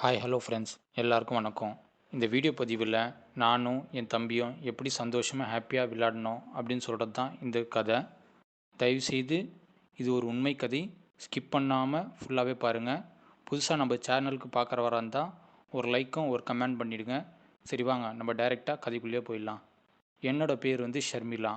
Hi hello friends எல்லாருக்கும் வணக்கம். இந்த வீடியோ பதிவில் நானும் என் தம்பியும் எப்படி சந்தோஷமாக ஹாப்பியாக விளையாடணும் அப்படின்னு சொல்கிறது தான் இந்த கதை. தயவுசெய்து இது ஒரு உண்மை கதை. ஸ்கிப் பண்ணாமல் ஃபுல்லாகவே பாருங்கள் புதுசாக நம்ம சேனலுக்கு பார்க்குறவராக இருந்தால் ஒரு லைக்கும் ஒரு கமெண்ட் பண்ணிவிடுங்க சரி வாங்க. நம்ம டைரெக்டாக கதைக்குள்ளேயே போயிடலாம். என்னோடய பேர் வந்து ஷர்மிளா.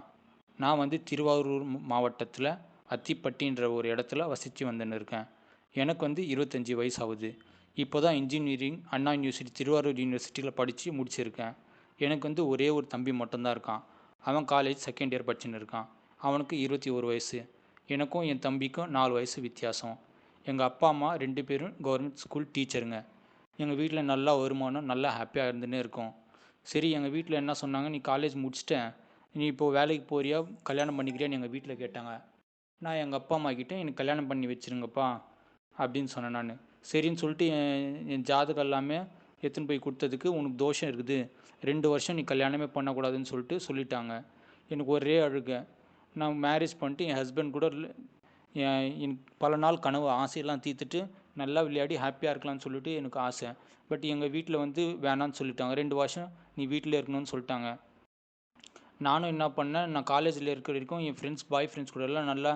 நான் வந்து திருவாரூர் மாவட்டத்தில் அத்திப்பட்டின்ற ஒரு இடத்துல வசித்து வந்துன்னு இருக்கேன். எனக்கு வந்து இருபத்தஞ்சி வயசு ஆகுது. இப்போ தான் இன்ஜினியரிங் அண்ணா யூனிவர்சிட்டி திருவாரூர் யூனிவர்சிட்டியில் படித்து முடிச்சிருக்கேன். எனக்கு வந்து ஒரே ஒரு தம்பி மட்டும்தான் இருக்கான். அவன் காலேஜ் செகண்ட் இயர் படிச்சுன்னு இருக்கான். அவனுக்கு இருபத்தி ஒரு வயசு. எனக்கும் என் தம்பிக்கும் நாலு வயசு வித்தியாசம். எங்கள் அப்பா அம்மா ரெண்டு பேரும் கவர்மெண்ட் ஸ்கூல் டீச்சருங்க எங்கள் வீட்டில் நல்லா வருமானம் நல்லா ஹாப்பியாக இருந்துன்னு இருக்கோம். சரி எங்கள் வீட்டில் என்ன சொன்னாங்க? நீ காலேஜ் முடிச்சிட்டேன். நீ இப்போது வேலைக்கு போறியா? கல்யாணம் பண்ணிக்கிறியான்னு எங்கள் வீட்டில் கேட்டாங்க. நான் எங்கள் அப்பா அம்மா கிட்டே எனக்கு கல்யாணம் பண்ணி வச்சுருங்கப்பா அப்படின்னு சொன்னேன் நான். சரின்னு சொல்லிட்டு என் என் ஜாதகம் எல்லாமே எடுத்துன்னு போய் கொடுத்ததுக்கு உனக்கு தோஷம் இருக்குது. ரெண்டு வருஷம் நீ கல்யாணமே பண்ணக்கூடாதுன்னு சொல்லிட்டு சொல்லிட்டாங்க. எனக்கு ஒரே அழுகை. நான் மேரேஜ் பண்ணிட்டு என் ஹஸ்பண்ட் கூட என் பல நாள் கனவு ஆசையெல்லாம் தீர்த்துட்டு நல்லா விளையாடி ஹாப்பியாக இருக்கலாம்னு சொல்லிட்டு எனக்கு ஆசை. பட் எங்கள் வீட்டில் வந்து வேணான்னு சொல்லிட்டாங்க. ரெண்டு வருஷம் நீ வீட்டில் இருக்கணும்னு சொல்லிட்டாங்க. நானும் என்ன பண்ணேன்? நான் காலேஜில் இருக்கிற வரைக்கும் என் ஃப்ரெண்ட்ஸ் பாய் ஃப்ரெண்ட்ஸ் கூட எல்லாம் நல்லா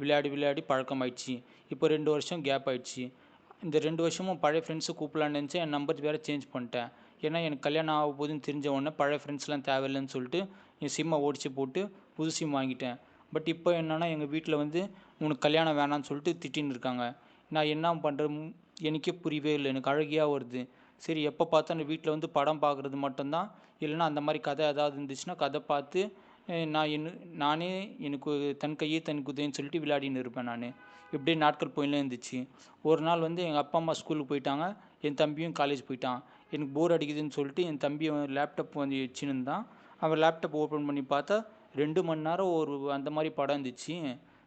விளையாடி விளையாடி பழக்கமாயிடுச்சு. இப்போ ரெண்டு வருஷம் கேப் ஆயிடுச்சு. இந்த ரெண்டு வருஷமும் பழைய ஃப்ரெண்ட்ஸு கூப்பிடலான்னு நினச்சி என் நம்பர் வேறு சேஞ்ச் பண்ணிட்டேன். ஏன்னா எனக்கு கல்யாணம் ஆக போகுதுன்னு தெரிஞ்ச உடனே பழைய ஃப்ரெண்ட்ஸ்லாம் தேவையில்லைன்னு சொல்லிட்டு என் சிம்மை ஓடிச்சு போட்டு புது சிம் வாங்கிட்டேன். பட் இப்போ என்னென்னா எங்கள் வீட்டில் வந்து உனக்கு கல்யாணம் வேணான்னு சொல்லிட்டு திட்டின்னு இருக்காங்க. நான் என்ன பண்ணுறது எனக்கே புரியவே இல்லை. எனக்கு அழகியாக வருது. சரி எப்போ பார்த்தா வீட்டில் வந்து படம் பார்க்குறது மட்டும்தான். இல்லைன்னா அந்த மாதிரி கதை ஏதாவது இருந்துச்சுன்னா கதை பார்த்து நான் என்ன நானே எனக்கு தன் கையே தன் குதைன்னு சொல்லிட்டு விளையாடின்னு இருப்பேன் நான். இப்படியே நாட்கள் போயின்னு இருந்துச்சு. ஒரு நாள் வந்து எங்கள் அப்பா அம்மா ஸ்கூலுக்கு போயிட்டாங்க. என் தம்பியும் காலேஜ் போயிட்டான். எனக்கு போர் அடிக்குதுன்னு சொல்லிட்டு என் தம்பி லேப்டாப் வந்து வச்சுன்னு இருந்தான் அவன் லேப்டாப் ஓப்பன் பண்ணி பார்த்தா ரெண்டு மணி நேரம் ஒரு அந்த மாதிரி படம் இருந்துச்சு.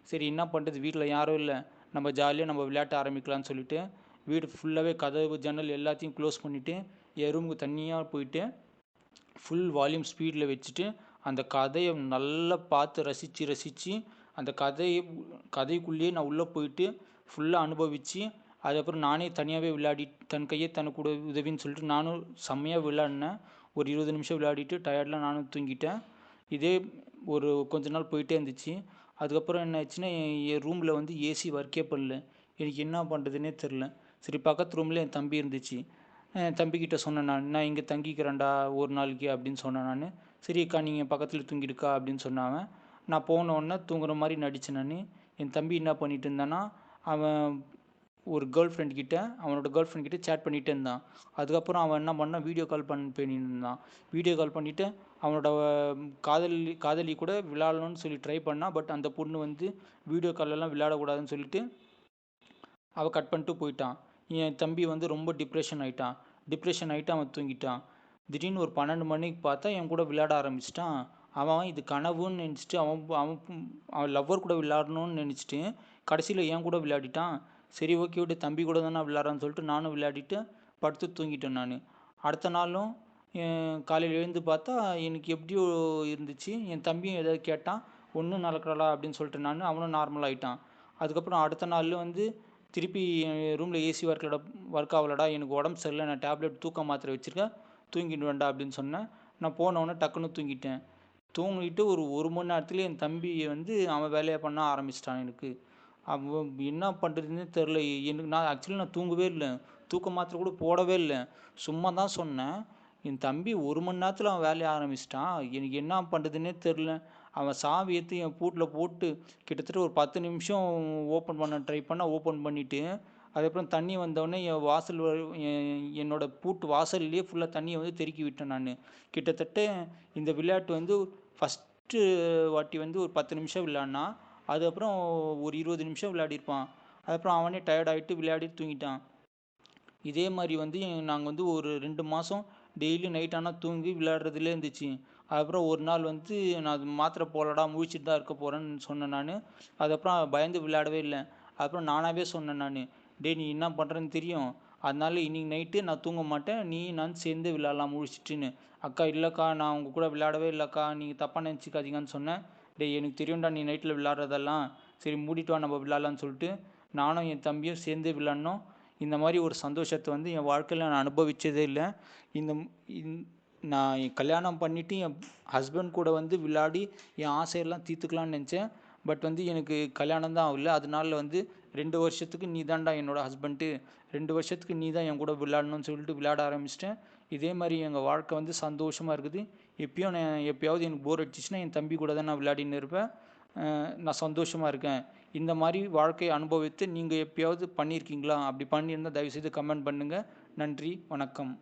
சரி என்ன பண்ணுறது வீட்டில் யாரும் இல்லை. நம்ம ஜாலியாக நம்ம விளையாட்ட ஆரம்பிக்கலாம்னு சொல்லிட்டு வீடு ஃபுல்லாகவே கதவு ஜன்னல் எல்லாத்தையும் க்ளோஸ் பண்ணிவிட்டு என் ரூமுக்கு தனியாக போயிட்டு ஃபுல் வால்யூம் ஸ்பீடில் வச்சுட்டு அந்த கதையை நல்லா பார்த்து ரசித்து ரசித்து அந்த கதையை கதைக்குள்ளேயே நான் உள்ளே போயிட்டு ஃபுல்லாக அனுபவித்து அதுக்கப்புறம் நானே தனியாகவே விளையாடி தன் கையை தனக்கு கூட உதவின்னு சொல்லிட்டு நானும் செம்மையாக விளையாடினேன். ஒரு இருபது நிமிஷம் விளையாடிட்டு டயர்டில் நானும் தூங்கிட்டேன். இதே ஒரு கொஞ்ச நாள் போயிட்டே இருந்துச்சு. அதுக்கப்புறம் என்ன ஆச்சுன்னா என் ரூமில் வந்து ஏசி ஒர்க்கே பண்ணல. எனக்கு என்ன பண்ணுறதுனே தெரில சரி பக்கத்து ரூமில் என் தம்பி இருந்துச்சு. என் தம்பிக்கிட்ட சொன்னேன் நான் நான் இங்கே தங்கிக்கிறேன்டா ஒரு நாளைக்கு அப்படின்னு சொன்னேன் நான். சரியக்கா நீங்கள் பக்கத்தில் தூங்கிடுக்கா அப்படின்னு சொன்னாவன் நான் போன உடனே தூங்குற மாதிரி நடித்தேன் நான் என் தம்பி என்ன பண்ணிட்டு இருந்தான்னா அவன் ஒரு கேர்ள் ஃப்ரெண்ட் கிட்ட அவனோட கேர்ள் ஃப்ரெண்ட் கிட்ட சேட் பண்ணிகிட்டே இருந்தான். அதுக்கப்புறம் அவன் என்ன பண்ணான்? வீடியோ கால் பண்ணி பண்ணிட்டு இருந்தான். வீடியோ கால் பண்ணிவிட்டு அவனோட காதலி காதலி கூட விளாடணும்னு சொல்லி ட்ரை பண்ணான் பட் அந்த பொண்ணு வந்து வீடியோ காலெல்லாம் விளையாடக்கூடாதுன்னு சொல்லிட்டு அவள் கட் பண்ணிட்டு போயிட்டான். என் தம்பி வந்து ரொம்ப டிப்ரெஷன் ஆகிட்டான் டிப்ரெஷன் ஆகிட்டு அவன் தூங்கிட்டான். திடீர்னு ஒரு பன்னெண்டு மணிக்கு பார்த்தா என் கூட விளையாட ஆரம்பிச்சிட்டான். அவன் இது கனவுன்னு நினச்சிட்டு அவன் அவன் அவன் லவ்வர் கூட விளையாடணும்னு நினச்சிட்டு கடைசியில் என் கூட விளையாடிட்டான். சரி ஓகே விட்டு தம்பி கூட தானே விளையாடுறான்னு சொல்லிட்டு நானும் விளையாடிட்டு படுத்து தூங்கிட்டேன் நான். அடுத்த நாளும் காலையில் எழுந்து பார்த்தா எனக்கு எப்படியோ இருந்துச்சு. என் தம்பியும் ஏதாவது கேட்டான் ஒன்றும் நடக்கிறலா அப்படின்னு சொல்லிட்டு நான் அவனும் நார்மல் ஆகிட்டான் அதுக்கப்புறம் அடுத்த நாள் வந்து திருப்பி ரூமில் ஏசி ஒர்க்கில் ஒர்க் ஆகலடா எனக்கு உடம்பு சரியில்லை நான் டேப்லெட் தூக்க மாத்திரை வச்சுருக்கேன். தூங்கிட்டு வேண்டா அப்படின்னு சொன்னேன் நான் போனவொடனே டக்குன்னு தூங்கிட்டேன். தூங்கிட்டு ஒரு ஒரு மணி நேரத்துலேயே என் தம்பி வந்து அவன் வேலையை பண்ண ஆரம்பிச்சிட்டான் எனக்கு. அவன் என்ன பண்ணுறதுன்னே தெரில எனக்கு நான் ஆக்சுவலி நான் தூங்கவே இல்லை. தூக்க மாத்திரை கூட போடவே இல்லை. சும்மா தான் சொன்னேன். என் தம்பி ஒரு மணி நேரத்தில் அவன் வேலையை ஆரம்பிச்சிட்டான். எனக்கு என்ன பண்ணுறதுன்னே தெரில அவன் சாவி ஏற்றி என் பூட்டில் போட்டு கிட்டத்தட்ட ஒரு பத்து நிமிஷம் ஓப்பன் பண்ண ட்ரை பண்ணால் ஓப்பன் பண்ணிவிட்டு அதுக்கப்புறம் தண்ணி வந்தோடனே என் வாசல் என்னோடய பூட்டு வாசல்லையே ஃபுல்லாக தண்ணியை வந்து தெருக்கி விட்டேன் நான். கிட்டத்தட்ட இந்த விளையாட்டு வந்து ஃபஸ்ட்டு வாட்டி வந்து ஒரு பத்து நிமிஷம் விளையாடினா அதுக்கப்புறம் ஒரு இருபது நிமிஷம் விளையாடிருப்பான். அதுக்கப்புறம் அவனே டயர்ட் ஆகிட்டு விளையாடி தூங்கிட்டான். இதே மாதிரி வந்து நாங்கள் வந்து ஒரு ரெண்டு மாதம் டெய்லி நைட் ஆனால் தூங்கி விளையாடுறதுலே இருந்துச்சு. அதுக்கப்புறம் ஒரு நாள் வந்து நான் அது மாத்திரை போலடா முழிச்சிட்டு தான் இருக்க போகிறேன்னு சொன்னேன் நான். அதுக்கப்புறம் பயந்து விளையாடவே இல்லை. அதுக்கப்புறம் நானாகவே சொன்னேன் நான். டேய் நீ என்ன பண்ணுறேன்னு தெரியும். அதனால இன்னைக்கு நைட்டு நான் தூங்க மாட்டேன். நீ நான் சேர்ந்து விளாட்லாம் முழிச்சிட்டுன்னு. அக்கா இல்லைக்கா நான் உங்கள் கூட விளையாடவே இல்லைக்கா. நீங்கள் தப்பாக நினச்சிக்காதீங்கன்னு சொன்னேன். டேய் எனக்கு தெரியும்டா நீ நைட்டில் விளாட்றதெல்லாம் சரி மூடிட்டு வா நம்ம விளாட்லான்னு சொல்லிட்டு நானும் என் தம்பியும் சேர்ந்து விளாட்னோம் இந்த மாதிரி ஒரு சந்தோஷத்தை வந்து என் வாழ்க்கையில் நான் அனுபவித்ததே இல்லை. இந்த இந் நான் என் கல்யாணம் பண்ணிவிட்டு என் ஹஸ்பண்ட் கூட வந்து விளையாடி என் ஆசையெல்லாம் தீர்த்துக்கலாம்னு நினச்சேன். பட் வந்து எனக்கு கல்யாணம் தான் ஆகல. அதனால வந்து ரெண்டு வருஷத்துக்கு நீ தான்டா என்னோட ஹஸ்பண்ட்டு ரெண்டு வருஷத்துக்கு நீ தான் என் கூட விளையாடணும்னு சொல்லிட்டு விளையாட ஆரம்பிச்சிட்டேன். இதே மாதிரி எங்கள் வாழ்க்கை வந்து சந்தோஷமாக இருக்குது. எப்பயும் நான் எப்பயாவது எனக்கு போர் அடிச்சிச்சுன்னா என் தம்பி கூட தான் நான் விளையாடின்னு இருப்பேன். நான் சந்தோஷமாக இருக்கேன். இந்த மாதிரி வாழ்க்கையை அனுபவித்து நீங்கள் எப்பயாவது பண்ணியிருக்கீங்களா? அப்படி பண்ணியிருந்தால் தயவுசெய்து கமெண்ட் பண்ணுங்கள் நன்றி வணக்கம்.